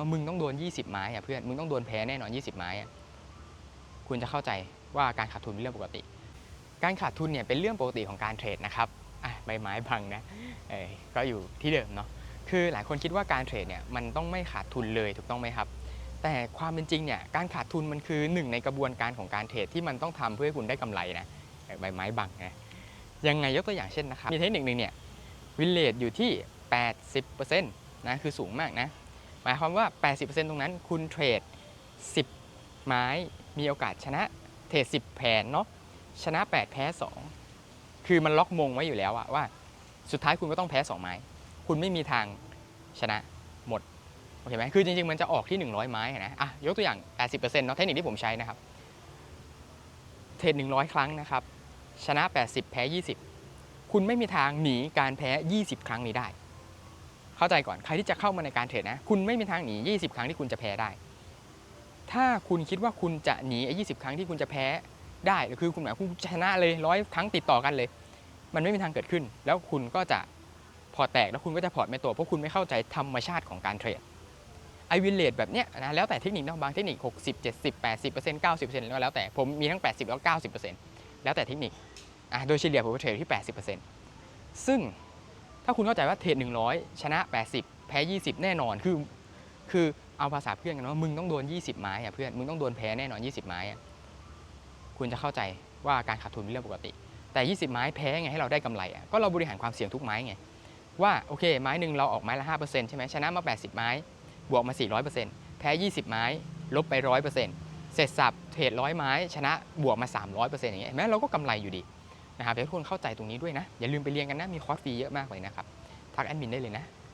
ว่ามึงต้องโดน 20 ไม้อะเพื่อน มึงต้องโดนแพ้แน่นอน 20 ไม้อะคุณจะเข้าใจว่าการขาดทุนเป็นเรื่องปกติ การขาดทุนเนี่ยเป็นเรื่องปกติของการเทรดนะครับอะใบไม้พังนะเออก็อยู่ที่เดิมเนาะคือหลายคนคิดว่าการเทรดเนี่ยมันต้องไม่ขาดทุนเลยถูกต้องไหมครับ แต่ความเป็นจริงเนี่ยการขาดทุนมันคือหนึ่งในกระบวนการของการเทรดที่มันต้องทำเพื่อให้คุณได้กำไรนะใบไม้บังนะยังไงยกตัวอย่างเช่นนะครับมีเทคนิคหนึ่งเนี่ยวินเลทอยู่ที่ 80%นะคือสูงมากนะ หมายความว่า 80%ตรงนั้นคุณเทรด 10 ไม้มีโอกาสชนะเทรด 10 แผนเนาะชนะ 8 แพ้ 2 คือมันล็อกมงไว้อยู่แล้วอะว่า สุดท้ายคุณก็ต้องแพ้ 2 ไม้ คุณไม่มีทางชนะหมดโอเคไหมคือจริงๆ มันจะออกที่ 100 ไม้นะอะยกตัวอย่าง 80%เนาะเทคนิคที่ผมใช้นะครับ เทรด 100 ครั้งนะครับ ชนะ 80 แพ้ 20 คุณไม่มีทางหนีการแพ้ 20 ครั้งนี้ได้ เข้าใจก่อนใครที่จะเข้ามาในการเทรดนะ คุณไม่มีทางหนี 20 ครั้งที่คุณจะแพ้ได้ ถ้าคุณคิดว่าคุณจะหนีไอ้20ครั้งที่คุณจะแพ้ได้คือคุณหมายคุณชนะเลยร้อยครั้งติดต่อกันเลย มันไม่มีทางเกิดขึ้น แล้วคุณก็จะพอแตกแล้วคุณก็จะพอร์ตไม่ตัวเพราะคุณไม่เข้าใจธรรมชาติของการเทรดไอวินเลทแบบเนี้ยนะแล้วแต่เทคนิคเนาะบางเทคนิค 60 70 80 90 แล้วแล้วแต่ผมมีทั้ง 80 แล้ว 90 แล้วแต่เทคนิคอะโดยเฉลี่ยผมเทรดที่ 80 ซึ่ง ถ้าคุณเข้าใจว่าเทรด100 ชนะ 80 แพ้ 20 แน่นอนคือ คือเอาภาษาเพื่อนกันว่ามึงต้องโดน 20 ไม้อะเพื่อนมึงต้องโดนแพ้แน่นอน 20 ไม้อะคุณจะเข้าใจว่าการขาดทุนเป็นเรื่องปกติ แต่ 20 ไม้แพ้ไงให้เราได้กำไรอะก็เราบริหารความเสี่ยงทุกไม้ไงว่าโอเคไม้หนึ่งเราออกไม้ละ5%ใช่ไหมชนะมา 80 ไม้บวกมา 400%แพ้ 20 ไม้ ลบไป 100%เสร็จสับเทรดร้อยไม้ชนะบวกมา 300%อย่างเงี้ยเห็นไหมเราก็กำไรอยู่ดี นะครับเดี๋ยวทุกคนเข้าใจตรงนี้ด้วยนะ อย่าลืมไปเรียนกันนะ มีคอร์สฟรีเยอะมากเลยนะครับ ทักแอดมินได้เลยนะ